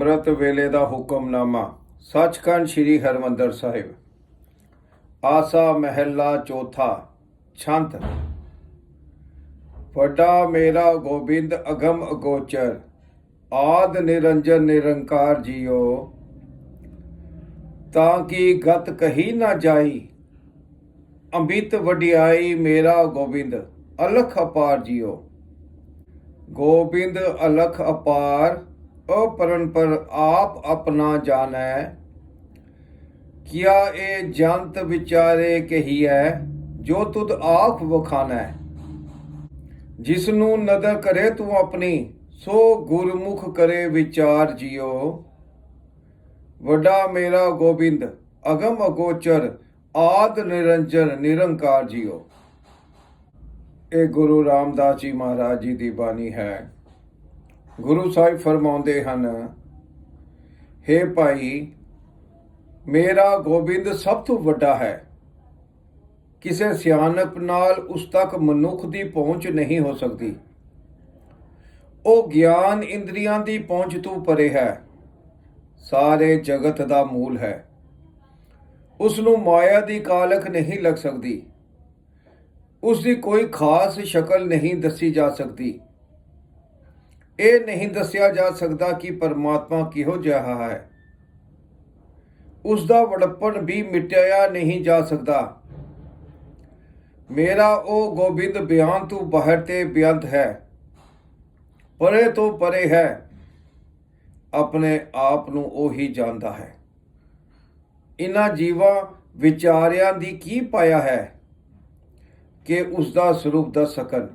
ਅੰਮ੍ਰਿਤ ਵੇਲੇ ਦਾ ਹੁਕਮਨਾਮਾ। ਸੱਚਖੰਡ ਸ੍ਰੀ ਹਰਮੰਦਰ ਸਾਹਿਬ। ਆਸਾ ਮਹਿਲਾ ਚੌਥਾ, ਛੰਤ। ਵੱਡਾ ਮੇਰਾ ਗੋਬਿੰਦ ਅਗਮ ਅਗੋਚਰ, ਆਦ ਨਿਰੰਜਨ ਨਿਰੰਕਾਰ ਜੀਓ। ਤਾਂ ਕਿ ਗਤ ਕਹੀ ਨਾ ਜਾਈ, ਅੰਬਿਤ ਵਡਿਆਈ ਮੇਰਾ ਗੋਬਿੰਦ, ਅਲਖ ਅਪਾਰ ਜੀਓ। ਗੋਬਿੰਦ ਅਲਖ ਅਪਾਰ ਅਪਰੰਪਰ ਆਪ ਆਪਣਾ ਜਾਣੈ, ਕਿਆ ਇਹ ਜੰਤ ਵਿਚਾਰੇ ਕਹੀ ਹੈ ਜੋ ਤੁਧ ਆਖ ਵਖਾਨੈ? ਜਿਸ ਨੂੰ ਨਦਰ ਕਰੇ ਤੂੰ ਆਪਣੀ, ਸੋ ਗੁਰਮੁਖ ਕਰੇ ਵਿਚਾਰ ਜਿਓ। ਵੱਡਾ ਮੇਰਾ ਗੋਬਿੰਦ, ਅਗਮ ਅਗੋਚਰ, ਆਦ ਨਿਰੰਜਨ ਨਿਰੰਕਾਰ ਜੀਓ। ਇਹ ਗੁਰੂ ਰਾਮਦਾਸ ਜੀ ਮਹਾਰਾਜ ਜੀ ਦੀ ਬਾਣੀ ਹੈ। ਗੁਰੂ ਸਾਹਿਬ ਫਰਮਾਉਂਦੇ ਹਨ हे ਭਾਈ, ਮੇਰਾ ਗੋਬਿੰਦ ਸਭ ਤੋਂ ਵੱਡਾ ਹੈ। ਕਿਸੇ ਸਿਆਣਪ ਨਾਲ ਉਸ ਤੱਕ ਮਨੁੱਖ ਦੀ ਪਹੁੰਚ ਨਹੀਂ ਹੋ ਸਕਦੀ। ਉਹ ਗਿਆਨ ਇੰਦਰੀਆਂ ਦੀ ਪਹੁੰਚ ਤੋਂ ਪਰੇ ਹੈ। ਸਾਰੇ ਜਗਤ ਦਾ ਮੂਲ ਹੈ। ਉਸ ਨੂੰ ਮਾਇਆ ਦੀ ਕਾਲਖ ਨਹੀਂ ਲੱਗ ਸਕਦੀ। ਉਸ ਦੀ ਕੋਈ ਖਾਸ ਸ਼ਕਲ ਨਹੀਂ ਦੱਸੀ ਜਾ ਸਕਦੀ। ਇਹ ਨਹੀਂ ਦੱਸਿਆ ਜਾ ਸਕਦਾ ਕਿ ਪਰਮਾਤਮਾ ਕਿਹੋ ਜਿਹਾ ਹੈ। ਉਸ ਦਾ ਵਡਪਣ ਵੀ ਮਿਟਿਆ ਨਹੀਂ ਜਾ ਸਕਦਾ। ਮੇਰਾ ਉਹ ਗੋਬਿੰਦ ਬਿਆਨ ਤੋਂ ਬਾਹਰ ਤੇ ਬੇਅੰਤ ਹੈ। ਪਰੇ ਤੋਂ ਪਰੇ ਹੈ। ਆਪਣੇ ਆਪ ਨੂੰ ਉਹੀ ਜਾਣਦਾ ਹੈ। ਇਨ੍ਹਾਂ ਜੀਵਾਂ ਵਿਚਾਰਿਆਂ ਦੀ ਕੀ ਪਾਇਆ ਹੈ ਕਿ ਉਸ ਦਾ ਸਰੂਪ ਦੱਸ ਸਕਣ।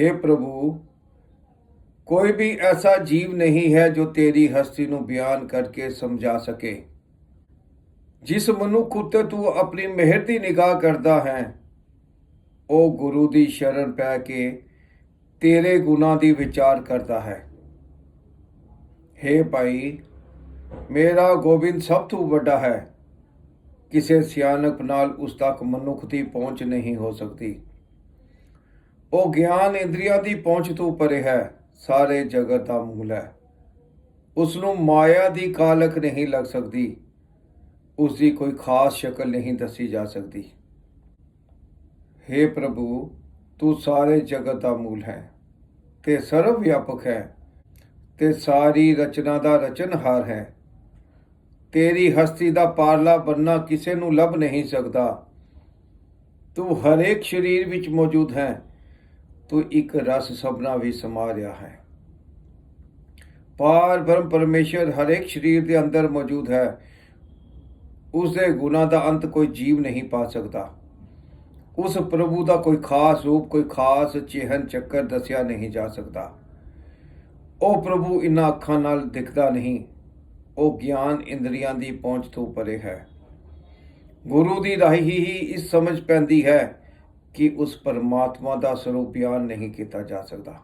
हे ਪ੍ਰਭੂ ਕੋਈ ਵੀ ਐਸਾ ਜੀਵ ਨਹੀਂ ਹੈ ਜੋ ਤੇਰੀ ਹਸਤੀ ਨੂੰ ਬਿਆਨ ਕਰਕੇ ਸਮਝਾ ਸਕੇ। ਜਿਸ ਮਨੁੱਖ ਉੱਤੇ ਤੂੰ ਆਪਣੀ ਮਿਹਰ ਦੀ ਨਿਗਾਹ ਕਰਦਾ ਹੈ, ਉਹ ਗੁਰੂ ਦੀ ਸ਼ਰਨ ਪੈ ਕੇ ਤੇਰੇ ਗੁਨਾਹ ਦੀ ਵਿਚਾਰ ਕਰਦਾ ਹੈ। हे ਭਾਈ, ਮੇਰਾ ਗੋਬਿੰਦ ਸਭ ਤੋਂ ਵੱਡਾ ਹੈ। ਕਿਸੇ ਸਿਆਣਪ ਨਾਲ ਉਸ ਤੱਕ ਮਨੁੱਖ ਦੀ ਪਹੁੰਚ ਨਹੀਂ ਹੋ ਸਕਦੀ। ਉਹ ਗਿਆਨ ਇੰਦਰੀਆਂ ਦੀ ਪਹੁੰਚ ਤੋਂ ਪਰੇ ਹੈ। ਸਾਰੇ ਜਗਤ ਦਾ ਮੂਲ ਹੈ। ਉਸ ਨੂੰ ਮਾਇਆ ਦੀ ਕਾਲਕ ਨਹੀਂ ਲੱਗ ਸਕਦੀ। ਉਸ ਦੀ ਕੋਈ ਖਾਸ ਸ਼ਕਲ ਨਹੀਂ ਦੱਸੀ ਜਾ ਸਕਦੀ। हे ਪ੍ਰਭੂ, ਤੂੰ ਸਾਰੇ ਜਗਤ ਦਾ ਮੂਲ ਹੈ ਤੇ ਸਰਵ ਵਿਆਪਕ ਹੈ ਤੇ ਸਾਰੀ ਰਚਨਾ ਦਾ ਰਚਨਹਾਰ ਹੈ। ਤੇਰੀ ਹਸਤੀ ਦਾ ਪਾਰਲਾ ਬੰਨਾ ਕਿਸੇ ਨੂੰ ਲੱਭ ਨਹੀਂ ਸਕਦਾ। ਤੂੰ ਹਰੇਕ ਸਰੀਰ ਵਿੱਚ ਮੌਜੂਦ ਹੈ ਤੂੰ ਇੱਕ ਰਸ ਸਭਨਾ ਵੀ ਸਮਾ ਰਿਹਾ ਹੈ ਪਾਰ ਬ੍ਰਹਮ ਪਰਮੇਸ਼ਰ ਹਰੇਕ ਸਰੀਰ ਦੇ ਅੰਦਰ ਮੌਜੂਦ ਹੈ ਉਸ ਦੇ ਗੁਣਾ ਦਾ ਅੰਤ ਕੋਈ ਜੀਵ ਨਹੀਂ ਪਾ ਸਕਦਾ ਉਸ ਪ੍ਰਭੂ ਦਾ ਕੋਈ ਖਾਸ ਰੂਪ ਕੋਈ ਖਾਸ ਚਿਹਨ ਚੱਕਰ ਦੱਸਿਆ ਨਹੀਂ ਜਾ ਸਕਦਾ ਉਹ ਪ੍ਰਭੂ ਇਨ੍ਹਾਂ ਅੱਖਾਂ ਨਾਲ ਦਿਖਦਾ ਨਹੀਂ ਉਹ ਗਿਆਨ ਇੰਦਰੀਆਂ ਦੀ ਪਹੁੰਚ ਤੋਂ ਪਰੇ ਹੈ ਗੁਰੂ ਦੀ ਰਾਹੀਂ ਹੀ ਇਸ ਸਮਝ ਪੈਂਦੀ ਹੈ ਕਿ ਉਸ ਪਰਮਾਤਮਾ ਦਾ ਸਰੂਪ ਬਿਆਨ ਨਹੀਂ ਕੀਤਾ ਜਾ ਸਕਦਾ।